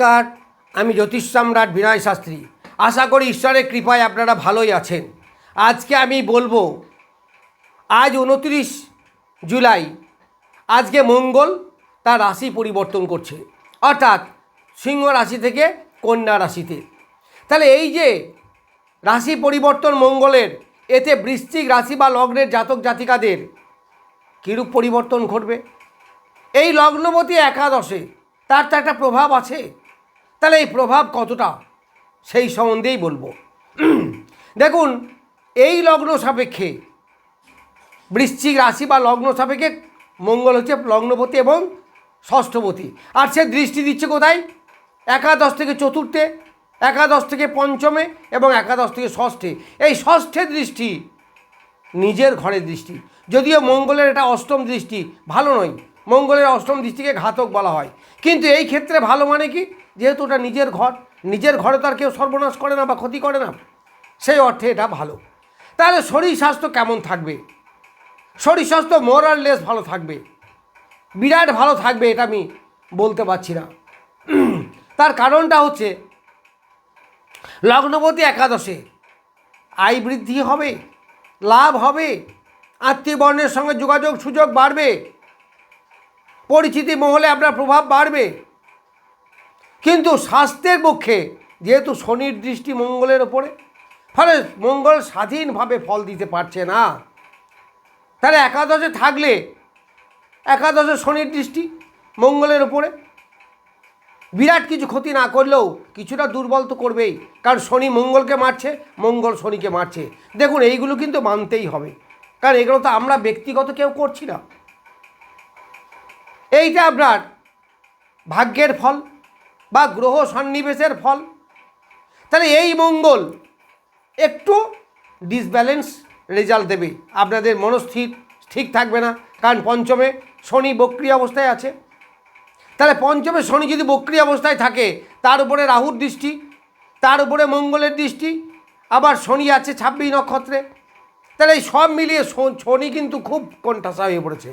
নমস্কার, আমি জ্যোতিষ সম্রাট বিনয় শাস্ত্রী। আশা করি ঈশ্বরের কৃপায় আপনারা ভালোই আছেন। আজকে আমি বলব, আজ উনত্রিশ জুলাই, আজকে মঙ্গল, তার রাশি পরিবর্তন করছে। অর্থাৎ সিংহ রাশি থেকে কন্যা রাশিতে। তাহলে এই যে রাশি পরিবর্তন মঙ্গলের, এতে বৃশ্চিক রাশি বা লগ্নের জাতক জাতিকাদের কীরূপ পরিবর্তন ঘটবে? এই লগ্নবতী একাদশে তার তো একটা প্রভাব আছে। তাহলে এই প্রভাব কতটা? সেই সম্বন্ধেই বলব। দেখুন, এই লগ্ন সাপেক্ষে বৃশ্চিক রাশি বা লগ্ন সাপেক্ষে মঙ্গল হচ্ছে লগ্নপতি এবং ষষ্ঠপতি। আর সে দৃষ্টি দিচ্ছে কোথায়? একাদশ থেকে চতুর্থে, একাদশ থেকে পঞ্চমে এবং একাদশ থেকে ষষ্ঠে। এই ষষ্ঠে দৃষ্টি নিজের ঘরের দৃষ্টি। যদিও মঙ্গলের এটা অষ্টম দৃষ্টি, ভালো নয়। মঙ্গলের অষ্টম দৃষ্টিকে ঘাতক বলা হয়। কিন্তু এই ক্ষেত্রে ভালো মানে কি? যেহেতু ওটা নিজের ঘর, নিজের ঘরে তার কেউ সর্বনাশ করে না বা ক্ষতি করে না। সেই অর্থে এটা ভালো। তাহলে শরীর স্বাস্থ্য কেমন থাকবে? শরীর স্বাস্থ্য মোরাললেস ভালো থাকবে। বিরাট ভালো থাকবে এটা আমি বলতে পারছি না। তার কারণটা হচ্ছে, লগ্নপতি একাদশে আয় বৃদ্ধি হবে, লাভ হবে আত্মীয় বর্ণের সঙ্গে যোগাযোগ সুযোগ বাড়বে, পরিচিতি মহলে আপনার প্রভাব বাড়বে। কিন্তু স্বাস্থ্যের পক্ষে, যেহেতু শনির দৃষ্টি মঙ্গলের ওপরে, ফলে মঙ্গল স্বাধীনভাবে ফল দিতে পারছে না। তাহলে একাদশে থাকলে, একাদশে শনির দৃষ্টি মঙ্গলের ওপরে, বিরাট কিছু ক্ষতি না করলেও কিছুটা দুর্বল তো করবেই, কারণ শনি মঙ্গলকে মারছে, মঙ্গল শনিকে মারছে। দেখুন, এইগুলো কিন্তু মানতেই হবে, কারণ এগুলো তো আমরা ব্যক্তিগত কেউ করছি না। এইটা আপনার ভাগ্যের ফল বা গ্রহ সন্নিবেশের ফল। তাহলে এই মঙ্গল একটু ডিসব্যালেন্স রেজাল্ট দেবে। আপনাদের মনস্থির ঠিক থাকবে না, কারণ পঞ্চমে শনি বক্রিয় অবস্থায় আছে। তাহলে পঞ্চমে শনি যদি বক্রিয় অবস্থায় থাকে, তার উপরে রাহুর দৃষ্টি, তার উপরে মঙ্গলের দৃষ্টি, আবার শনি আছে ছাব্বিশ নক্ষত্রে। তাহলে এই সব মিলিয়ে শনি কিন্তু খুব কণ্ঠাসা হয়ে পড়েছে।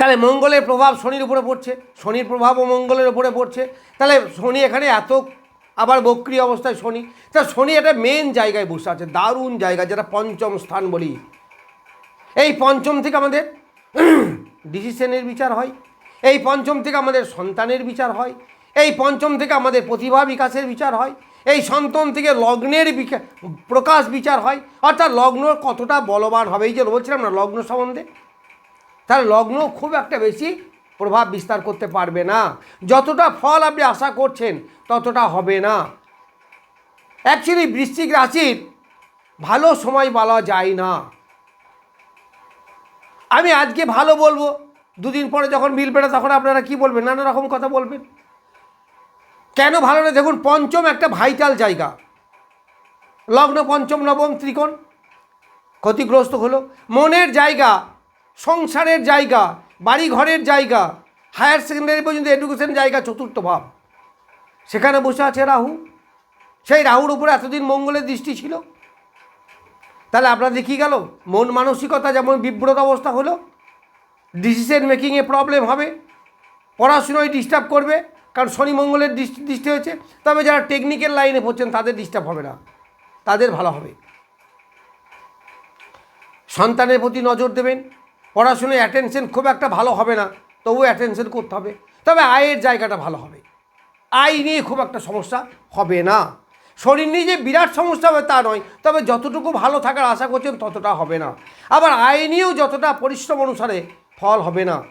তাহলে মঙ্গলের প্রভাব শনির উপরে পড়ছে, শনির প্রভাবও মঙ্গলের উপরে পড়ছে। তাহলে শনি এখানে এত আবার বক্রিয় অবস্থায় শনি। তা শনি একটা মেন জায়গায় বসে আছে, দারুণ জায়গা, যেটা পঞ্চম স্থান বলি। এই পঞ্চম থেকে আমাদের ডিসিশনের বিচার হয়। এই পঞ্চম থেকে আমাদের সন্তানের বিচার হয়। এই পঞ্চম থেকে আমাদের প্রতিভা বিকাশের বিচার হয়। এই সন্তান থেকে লগ্নের প্রকাশ বিচার হয়। অর্থাৎ লগ্ন কতটা বলবান হবে এই যে বলছিলাম না, লগ্ন সম্বন্ধে। তাহলে লগ্ন খুব একটা বেশি প্রভাব বিস্তার করতে পারবে না। যতটা ফল আপনি আশা করছেন, ততটা হবে না। অ্যাকচুয়ালি বৃশ্চিক রাশির ভালো সময় বলা যায় না। আমি আজকে ভালো বলব, দুদিন পরে যখন মিলবে না তখন আপনারা কি বলবেন, নানা রকম কথা বলবেন। কেন ভালো না? দেখুন, পঞ্চম একটা ভাইটাল জায়গা। লগ্ন পঞ্চম, নবম ত্রিকোণ, ক্ষতিগ্রস্ত হলো। মনের জায়গা সংসারের জায়গা বাড়ি ঘরের জায়গা, হায়ার সেকেন্ডারি পর্যন্ত এডুকেশন জায়গা চতুর্থ ভাব। সেখানে বসে আছে রাহু। সেই রাহুর উপরে এতদিন মঙ্গলের দৃষ্টি ছিল। তাহলে আপনাদের কী গেল? মন মানসিকতা যেমন বিব্রত অবস্থা হলো ডিসিশন মেকিংয়ে প্রবলেম হবে, পড়াশুনোয় ডিস্টার্ব করবে, কারণ শনি মঙ্গলের দৃষ্টি দৃষ্টি হয়েছে। তবে যারা টেকনিক্যাল লাইনে পড়ছেন, তাদের ডিস্টার্ব হবে না। তাদের ভালো হবে। সন্তানের প্রতি নজর দেবেন। পড়াশুনোয় অ্যাটেনশন খুব একটা ভালো হবে না, তবুও অ্যাটেনশন করতে হবে। তবে আয়ের জায়গাটা ভালো হবে। আয় নিয়ে খুব একটা সমস্যা হবে না। শরীর নিয়ে যে বিরাট সমস্যা হবে তা নয়, তবে যতটুকু ভালো থাকার আশা করছেন ততটা হবে না। আবার আয় নিয়েও যতটা পরিশ্রম অনুসারে ফল হবে না।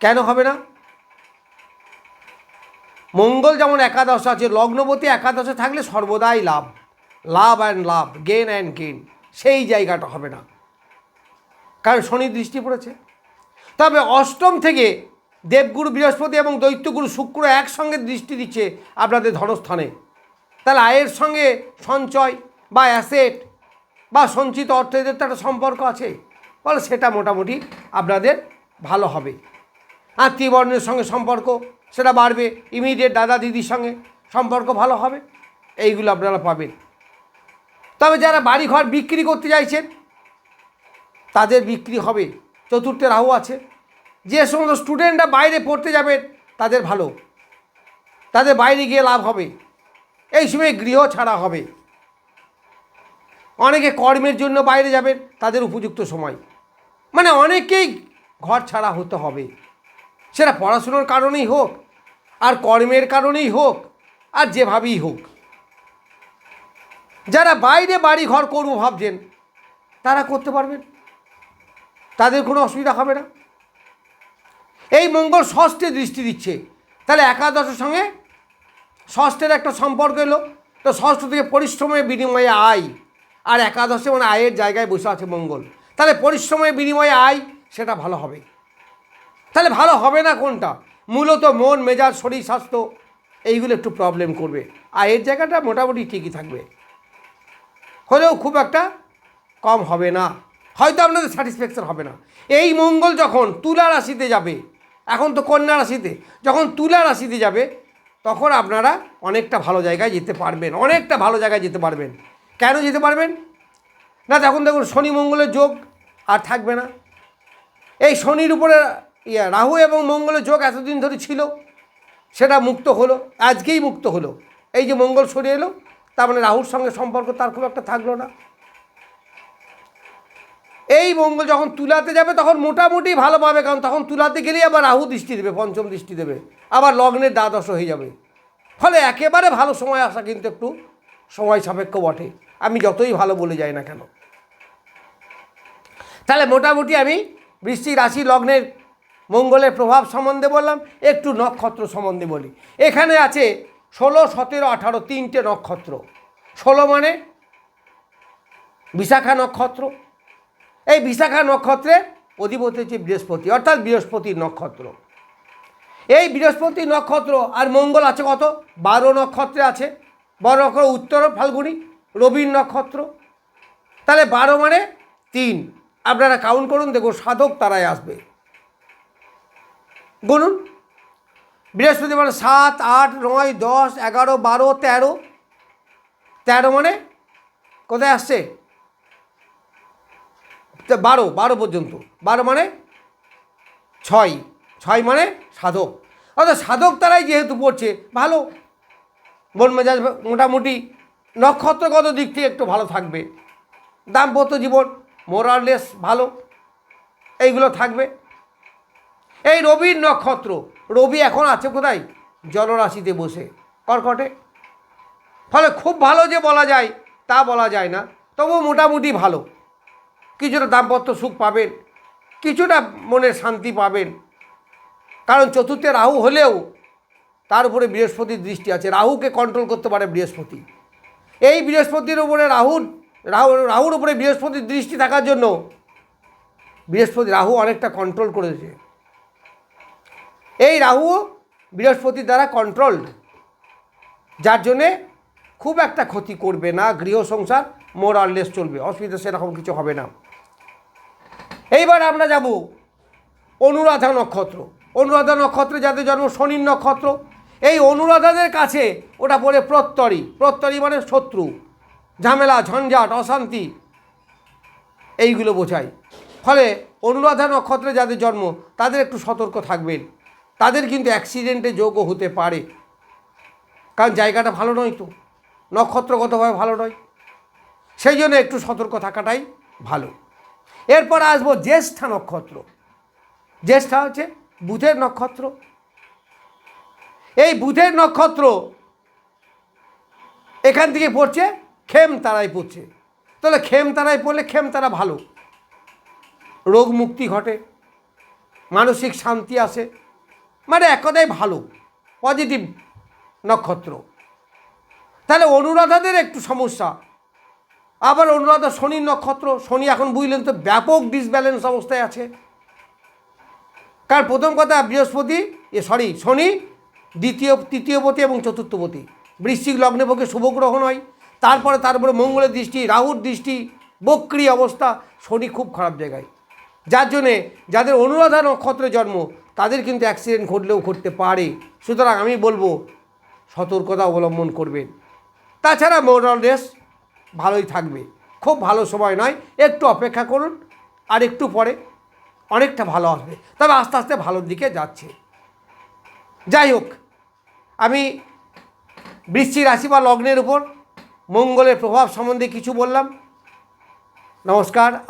কেন হবে না? মঙ্গল যেমন একাদশ আছে, লগ্নবতী একাদশে থাকলে সর্বদাই লাভ। লাভ অ্যান্ড লাভ গেন অ্যান্ড গেন সেই জায়গাটা হবে না। কারণ শনি দৃষ্টি পড়েছে। তবে অষ্টম থেকে দেবগুরু বৃহস্পতি এবং দৈত্যগুরু শুক্র একসঙ্গে দৃষ্টি দিচ্ছে আপনাদের ধনস্থানে। তাহলে আয়ের সঙ্গে সঞ্চয় বা অ্যাসেট বা সঞ্চিত অর্থ এদের তো একটা সম্পর্ক আছে। ফলে সেটা মোটামুটি আপনাদের ভালো হবে। আত্মীয় বর্ণের সঙ্গে সম্পর্ক, সেটা বাড়বে। ইমিডিয়েট দাদা দিদির সঙ্গে সম্পর্ক ভালো হবে। এইগুলো আপনারা পাবেন। তবে যারা বাড়ি ঘর বিক্রি করতে চাইছেন তাদের বিক্রি হবে। চতুর্থে রাহু আছে। যে সমস্ত স্টুডেন্টরা বাইরে পড়তে যাবেন তাদের ভালো। তাদের বাইরে গিয়ে লাভ হবে। এই সময় গৃহ ছাড়া হবে। অনেকে কর্মের জন্য বাইরে যাবেন তাদের উপযুক্ত সময়। মানে অনেকেই ঘর ছাড়া হতে হবে। সেটা পড়াশুনোর কারণেই হোক, আর কর্মের কারণেই হোক, আর যেভাবেই হোক। যারা বাইরে বাড়ি ঘর করব ভাবছেন, তারা করতে পারবেন। তাদের কোনো অসুবিধা হবে না। এই মঙ্গল ষষ্ঠে দৃষ্টি দিচ্ছে। তাহলে একাদশের সঙ্গে ষষ্ঠের একটা সম্পর্ক এলো। তো ষষ্ঠ থেকে পরিশ্রমের বিনিময়ে আয়। আর একাদশে মানে আয়ের জায়গায় বসে আছে মঙ্গল। তাহলে পরিশ্রমের বিনিময়ে আয়, সেটা ভালো হবে। তাহলে ভালো হবে না কোনটা? মূলত মন, মেজাজ, শরীর, স্বাস্থ্য, এইগুলো একটু প্রবলেম করবে। আয়ের জায়গাটা মোটামুটি ঠিকই থাকবে। হলেও খুব একটা কম হবে না। হয়তো আপনাদের স্যাটিসফ্যাকশন হবে না। এই মঙ্গল যখন তুলা রাশিতে যাবে, এখন তো কন্যা রাশিতে, যখন তুলা রাশিতে যাবে, তখন আপনারা অনেকটা ভালো জায়গায় যেতে পারবেন, অনেকটা ভালো জায়গায় যেতে পারবেন। কেন যেতে পারবেন? না তখন দেখুন, শনি মঙ্গলের যোগ আর থাকবে না। এই শনির উপরে ইয়া, রাহু এবং মঙ্গলের যোগ এতদিন ধরে ছিল, সেটা মুক্ত হলো, আজকেই মুক্ত হলো। এই যে মঙ্গল সরে এলো, তার মানে রাহুর সঙ্গে সম্পর্ক তার খুব একটা থাকল না। এই মঙ্গল যখন তুলাতে যাবে, তখন মোটামুটি ভালো পাবে, কারণ তখন তুলাতে গেলেই আবার রাহু দৃষ্টি দেবে, পঞ্চম দৃষ্টি দেবে, আবার লগ্নের দ্বাদশ হয়ে যাবে। ফলে একেবারে ভালো সময় আসা কিন্তু একটু সময় সাপেক্ষ বটে। আমি যতই ভালো বলে যাই না কেন। তাহলে মোটামুটি আমি বৃষ্টি রাশি লগ্নের মঙ্গলের প্রভাব সম্বন্ধে বললাম, একটু নক্ষত্র সম্বন্ধে বলি। এখানে আছে ষোলো, সতেরো, আঠারো, তিনটে নক্ষত্র। ষোলো মানে বিশাখা নক্ষত্র এই বিশাখা নক্ষত্রের অধিপতি হচ্ছে বৃহস্পতি, অর্থাৎ বৃহস্পতির নক্ষত্র। এই বৃহস্পতি নক্ষত্র আর মঙ্গল আছে কত? বারো নক্ষত্রে আছে। বারো নক্ষত্র উত্তর, ফাল্গুনি, রবির নক্ষত্র। তাহলে বারো মানে তিন। আপনারা কাউন্ট করুন, দেখুন সাধক তারাই আসবে। গুনুন। বৃহস্পতি মানে সাত, আট, নয়, দশ, এগারো, বারো, তেরো। তেরো মানে কোথায় আসছে? তা বারো বারো পর্যন্ত। বারো মানে ছয়। ছয় মানে সাধক। অর্থাৎ সাধক তারাই যেহেতু পড়ছে, ভালো। মন মেজাজ মোটামুটি নক্ষত্রগত দিক থেকে একটু ভালো থাকবে। দাম্পত্য জীবন মোরাললেস ভালো, এইগুলো থাকবে। এই রবির নক্ষত্র, রবি এখন আছে কোথায়? জলরাশিতে বসে, কর্কটে। ফলে খুব ভালো যে বলা যায়, তা বলা যায় না। তবু মোটামুটি ভালো। কিছুটা দাম্পত্য সুখ পাবেন, কিছুটা মনের শান্তি পাবেন। কারণ চতুর্থে রাহু হলেও তার উপরে বৃহস্পতির দৃষ্টি আছে। রাহুকে কন্ট্রোল করতে পারে বৃহস্পতি। এই বৃহস্পতির উপরে রাহুর, রাহু, রাহুর উপরে বৃহস্পতির দৃষ্টি থাকার জন্য বৃহস্পতি, রাহু অনেকটা কন্ট্রোল করেছে। এই রাহু বৃহস্পতির দ্বারা কন্ট্রোলড যার জন্যে খুব একটা ক্ষতি করবে না। গৃহ সংসার মোরাললেস চলবে। অসুবিধা সেরকম কিছু হবে না। এইবার আমরা যাব অনুরাধা নক্ষত্র। অনুরাধা নক্ষত্রে যাদের জন্ম শনির নক্ষত্র, এই অনুরাধাদের কাছে ওটা পড়ে প্রত্যরি প্রত্যরি মানে শত্রু। ঝামেলা, ঝঞ্ঝাট, অশান্তি, এইগুলো বোঝায়। ফলে অনুরাধা নক্ষত্রে যাদের জন্ম, তাদের একটু সতর্ক থাকবেন। তাদের কিন্তু অ্যাক্সিডেন্টে যোগও হতে পারে। কারণ জায়গাটা ভালো নয় তো। নক্ষত্রগতভাবে ভালো নয়। সেই জন্য একটু সতর্ক থাকাটাই ভালো। এরপর আসব জ্যেষ্ঠা নক্ষত্র। জ্যেষ্ঠা হচ্ছে বুধের নক্ষত্র। এই বুধের নক্ষত্র এখান থেকে পড়ছে খেম তারাই পড়ছে। তাহলে খেম তারাই পড়লে খেম তারা ভালো। রোগ মুক্তি ঘটে, মানসিক শান্তি আসে মানে এক ভালো পজিটিভ নক্ষত্র। তাহলে অনুরাধাদের একটু সমস্যা আবার অনুরাধা শনির নক্ষত্র, শনি এখন বুঝলেন তো ব্যাপক ডিসব্যালেন্স অবস্থায় আছে। কারণ প্রথম কথা, বৃহস্পতি, এ সরি শনি, দ্বিতীয় তৃতীয়পতি এবং চতুর্থপতি বৃশ্চিক লগ্নে পক্ষে শুভগ্রহ নয়। তারপরে তারপরে মঙ্গলের দৃষ্টি, রাহুর দৃষ্টি, বক্রি অবস্থা, শনি খুব খারাপ জায়গায়। যার জন্যে যাদের অনুরাধা নক্ষত্রে জন্ম, তাদের কিন্তু অ্যাক্সিডেন্ট ঘটলেও ঘটতে পারে। সুতরাং আমি বলব, সতর্কতা অবলম্বন করবেন। তাছাড়া মোরাল রেস ভালোই থাকবে। খুব ভালো সময় নয়। একটু অপেক্ষা করুন, আর একটু পরে অনেকটা ভালো আসবে তবে আস্তে আস্তে ভালোর দিকে যাচ্ছে। যাই হোক, আমি বৃষ্টি রাশি বা লগ্নের উপর মঙ্গলের প্রভাব সম্বন্ধে কিছু বললাম। নমস্কার।